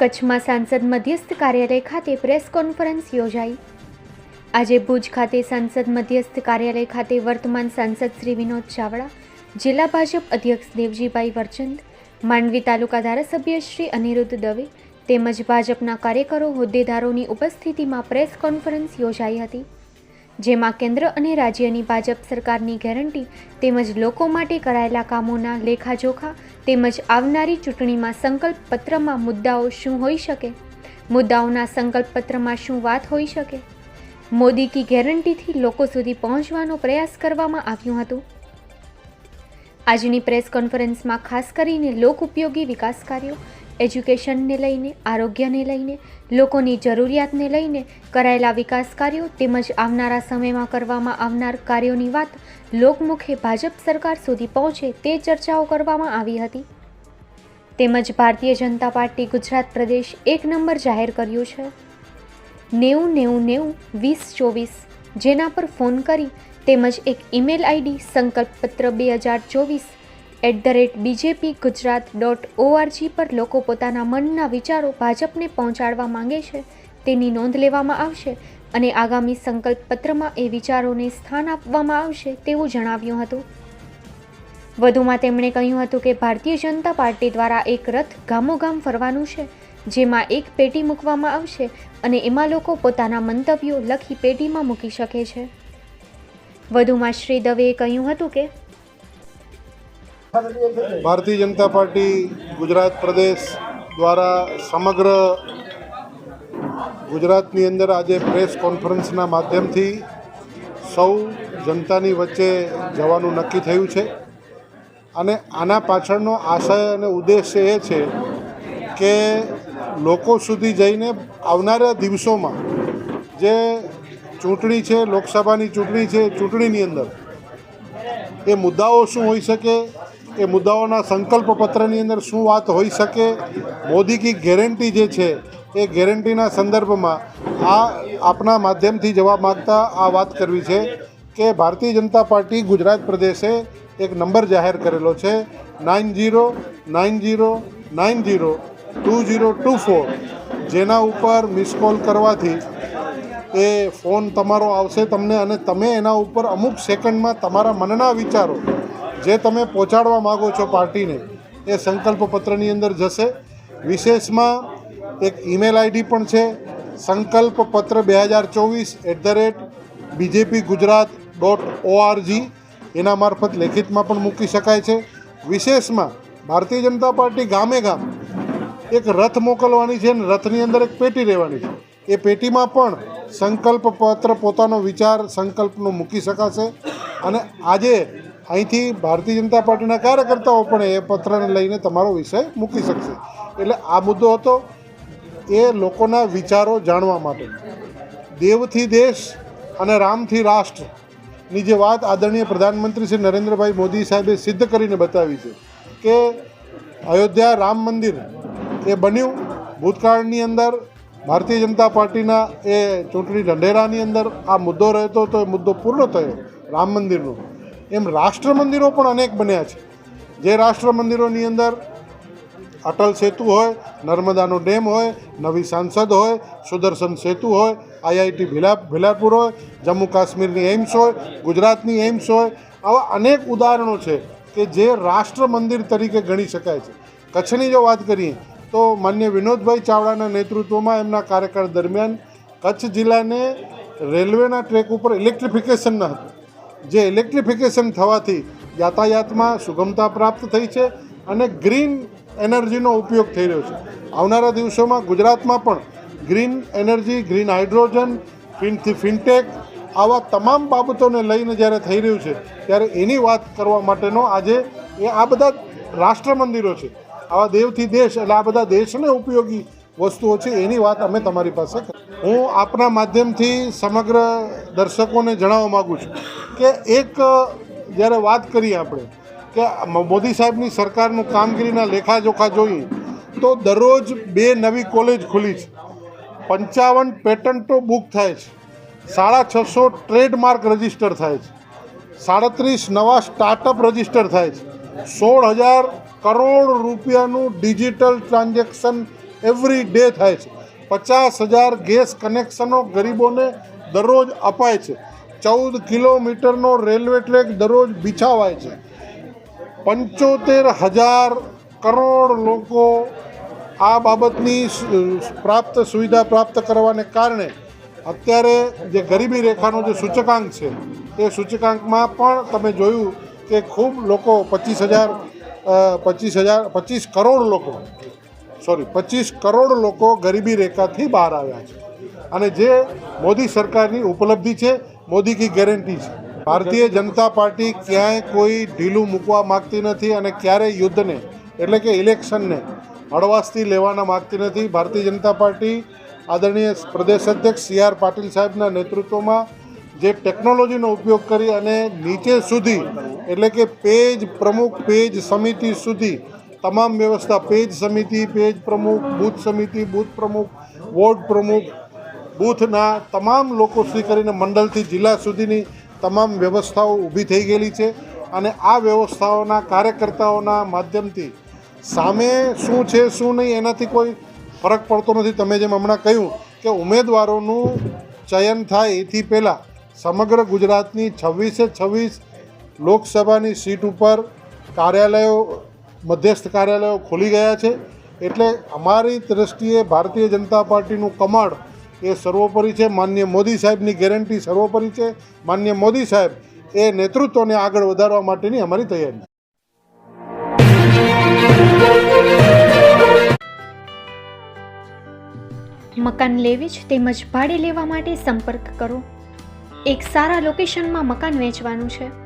કચ્છમાં સાંસદ મધ્યસ્થ કાર્યાલય ખાતે પ્રેસ કોન્ફરન્સ યોજાઈ. આજે ભુજ ખાતે સાંસદ મધ્યસ્થ કાર્યાલય ખાતે વર્તમાન સાંસદ શ્રી વિનોદ ચાવડા, જિલ્લા ભાજપ અધ્યક્ષ દેવજીભાઈ વરચંદ, માંડવી તાલુકા ધારાસભ્ય શ્રી અનિરુદ્ધ દવે તેમજ ભાજપના કાર્યકરો, હોદ્દેદારોની ઉપસ્થિતિમાં પ્રેસ કોન્ફરન્સ યોજાઈ હતી. જેમાં કેન્દ્ર અને રાજ્યની ભાજપ સરકારની ગેરંટી તેમજ લોકો માટે કરાયેલા કામોના લેખાજોખા તેમજ આવનારી ચૂંટણીમાં સંકલ્પ પત્રમાં મુદ્દાઓ શું હોઈ શકે, મુદ્દાઓના સંકલ્પ પત્રમાં શું વાત હોઈ શકે, મોદી કી ગેરંટીથી લોકો સુધી પહોંચવાનો પ્રયાસ કરવામાં આવ્યું હતું. આજની પ્રેસ કોન્ફરન્સમાં ખાસ કરીને લોક ઉપયોગી વિકાસ કાર્યો એજ્યુકેશનને લઈને, આરોગ્યને લઈને, લોકોની જરૂરિયાતને લઈને કરાયેલા વિકાસ કાર્યો તેમજ આવનારા સમયમાં કરવામાં આવનાર કાર્યોની વાત લોકમુખે ભાજપ સરકાર સુધી પહોંચે તે ચર્ચાઓ કરવામાં આવી હતી. તેમજ ભારતીય જનતા પાર્ટી ગુજરાત પ્રદેશ એક નંબર જાહેર કર્યું છે. નેવું નેવું નેવું વીસ ચોવીસ જેના પર ફોન કરી તેમજ એક ઈમેલ આઈડી સંકલ્પપત્ર બે હજાર ચોવીસ at the rate BJP Gujarat dot ORG પર લોકો પોતાના મનના વિચારો ભાજપને પહોંચાડવા માંગે છે, તેની નોંધ લેવામાં આવશે અને આગામી સંકલ્પ પત્રમાં એ વિચારોને સ્થાન આપવામાં આવશે તેવું જણાવ્યું હતું. વધુમાં તેમણે કહ્યું હતું કે ભારતીય જનતા પાર્ટી દ્વારા એક રથ ગામોગામ ફરવાનું છે, જેમાં એક પેટી મૂકવામાં આવશે અને એમાં લોકો પોતાના મંતવ્યો લખી પેટીમાં મૂકી શકે છે. વધુમાં શ્રી દવેએ કહ્યું હતું કે ભારતીય જનતા પાર્ટી ગુજરાત પ્રદેશ દ્વારા સમગ્ર ગુજરાતની અંદર આજે પ્રેસ કોન્ફરન્સના માધ્યમથી સૌ જનતાની વચ્ચે જવાનું નક્કી થયું છે. અને આના પાછળનો આશય અને ઉદ્દેશ્ય એ છે કે લોકો સુધી જઈને આવનારા દિવસોમાં જે ચૂંટણી છે, લોકસભાની ચૂંટણી છે, ચૂંટણીની અંદર એ મુદ્દાઓ શું હોઈ શકે એ મુદ્દાઓના સંકલ્પ પત્રની અંદર શું વાત હોઈ શકે, મોદી કી ગેરંટી જે છે, એ ગેરંટીના સંદર્ભમાં આ આપના માધ્યમથી જવાબ માગતા આ વાત કરવી છે કે ભારતીય જનતા પાર્ટી ગુજરાત પ્રદેશે એક નંબર જાહેર કરેલો છે, nine zero nine zero nine zero two zero two four. જેના ઉપર મિસ કોલ કરવાથી એ ફોન તમારો આવશે તમને અને તમે એના ઉપર અમુક સેકન્ડમાં તમારા મનના વિચારો જે તમે પહોંચાડવા માગો છો પાર્ટીને, એ સંકલ્પ પત્રની અંદર જશે. વિશેષમાં એક ઈમેલ આઈડી પણ છે, સંકલ્પ પત્ર બે હજાર ચોવીસ at the rate BJP Gujarat dot ORG એના મારફત લેખિતમાં પણ મૂકી શકાય છે. વિશેષમાં, ભારતીય જનતા પાર્ટી ગામે ગામ એક રથ મોકલવાની છે અને રથની અંદર એક પેટી રહેવાની છે. એ પેટીમાં પણ સંકલ્પ પત્ર પોતાનો વિચાર સંકલ્પનો મૂકી શકાશે. અને આજે અહીંથી ભારતીય જનતા પાર્ટીના કાર્યકર્તાઓ પણ એ પત્રને લઈને તમારો વિષય મૂકી શકશે. એટલે આ મુદ્દો હતો એ લોકોના વિચારો જાણવા માટે. દેવથી દેશ અને રામથી રાષ્ટ્રની જે વાત આદરણીય પ્રધાનમંત્રી શ્રી નરેન્દ્રભાઈ મોદી સાહેબે સિદ્ધ કરીને બતાવી છે કે અયોધ્યા રામ મંદિર એ બન્યું. ભૂતકાળની અંદર ભારતીય જનતા પાર્ટીના એ ચૂંટણી ઢંઢેરાની અંદર આ મુદ્દો રહેતો તો એ મુદ્દો પૂર્ણ થયો રામ મંદિરનો. એમ રાષ્ટ્ર મંદિરો પણ અનેક બન્યા છે. જે રાષ્ટ્ર મંદિરોની અંદર અટલ સેતુ હોય, નર્મદાનો ડેમ હોય, નવી સાંસદ હોય, સુદર્શન સેતુ હોય, આઈઆઈટી ભીલા, ભીલાપુર હોય, જમ્મુ કાશ્મીરની એમ્સ હોય, ગુજરાતની એમ્સ હોય, આવા અનેક ઉદાહરણો છે કે જે રાષ્ટ્ર મંદિર તરીકે ગણી શકાય છે. કચ્છની જો વાત કરીએ, તો માન્ય વિનોદભાઈ ચાવડાના નેતૃત્વમાં એમના કાર્યકાળ દરમિયાન કચ્છ જિલ્લાને રેલવેના ટ્રેક ઉપર ઇલેક્ટ્રિફિકેશન ન હતું. જે ઇલેક્ટ્રિફિકેશન થવાથી યાતાયાતમાં સુગમતા પ્રાપ્ત થઈ છે અને ગ્રીન એનર્જીનો ઉપયોગ થઈ રહ્યો છે. આવનારા દિવસોમાં ગુજરાતમાં પણ ગ્રીન એનર્જી ગ્રીન હાઇડ્રોજન ફિનથી ફિનટેક આવા તમામ બાબતોને લઈને જ્યારે થઈ રહ્યું છે, ત્યારે એની વાત કરવા માટેનો આજે એ આ બધા રાષ્ટ્ર મંદિરો છે. આવા દેવથી દેશ એટલે આ બધા દેશને ઉપયોગી વસ્તુઓ છે, એની વાત અમે તમારી પાસે હું આપના માધ્યમથી સમગ્ર દર્શકોને જણાવવા માગું છું કે એક, જ્યારે વાત કરીએ આપણે કે મોદી સાહેબની સરકારનું કામગીરીના લેખાજોખા જોઈએ, તો દરરોજ બે નવી કોલેજ ખુલી છે. પંચાવન પેટન્ટો બુક થાય છે. સાડા છસો ટ્રેડમાર્ક રજિસ્ટર થાય છે. સાડત્રીસ નવા સ્ટાર્ટઅપ રજિસ્ટર થાય છે. સોળ હજાર કરોડ રૂપિયાનું ડિજિટલ ટ્રાન્ઝેક્શન એવરી ડે થાય છે. પચાસ હજાર ગેસ કનેક્શનો ગરીબોને દરરોજ અપાય છે. ચૌદ કિલોમીટરનો રેલવે ટ્રેક દરરોજ બિછાવાય છે. પંચોતેર હજાર કરોડ લોકો આ બાબતની પ્રાપ્ત સુવિધા પ્રાપ્ત કરવાને કારણે અત્યારે જે ગરીબી રેખાનો જે સૂચકાંક છે, એ સૂચકાંકમાં પણ તમે જોયું કે ખૂબ લોકો પચીસ હજાર પચીસ હજાર, પચીસ કરોડ લોકો સોરી, પચીસ કરોડ લોકો ગરીબી રેખાથી બહાર આવ્યા છે. અને જે મોદી સરકારની ઉપલબ્ધિ છે, મોદી કી ગેરંટી છે. ભારતીય જનતા પાર્ટી ક્યાંય કોઈ ઢીલું મૂકવા માગતી નથી અને ક્યારેય યુદ્ધને, એટલે કે ઇલેક્શનને, હળવાશથી લેવાના માગતી નથી. ભારતીય જનતા પાર્ટી આદરણીય પ્રદેશ અધ્યક્ષ સી આર પાટીલ સાહેબના નેતૃત્વમાં જે ટેકનોલોજીનો ઉપયોગ કરી અને નીચે સુધી, એટલે કે પેજ પ્રમુખ પેજ સમિતિ સુધી તમામ વ્યવસ્થા, પેજ સમિતિ, પેજ પ્રમુખ, બૂથ સમિતિ, બૂથ પ્રમુખ, વોર્ડ પ્રમુખ, બૂથના તમામ લોકો સુધી કરીને મંડળથી જિલ્લા સુધીની તમામ વ્યવસ્થાઓ ઊભી થઈ ગયેલી છે અને આ વ્યવસ્થાઓના કાર્યકર્તાઓના માધ્યમથી સામે શું છે, શું નહીં, એનાથી કોઈ ફરક પડતો નથી. તમે જેમ હમણાં કહ્યું કે ઉમેદવારોનું ચયન થાય, એથી પહેલાં સમગ્ર ગુજરાતની છવ્વીસે છવ્વીસ લોકસભાની સીટ ઉપર કાર્યાલયો મધ્યસ્થ કાર્યાલયો ખોલી ગયા છે. એટલે અમારી દ્રષ્ટિએ ભારતીય જનતા પાર્ટીનું કમળ એ સર્વોપરી છે. માન્ય મોદી સાહેબની ગેરંટી સર્વોપરી છે. માન્ય મોદી સાહેબ એ નેતૃત્વને આગળ વધારવા માટેની અમારી તૈયારી. મકાન લેવી જ તેમજ ભાડે લેવા માટે સંપર્ક કરો. એક સારા લોકેશનમાં મકાન વેચવાનું છે.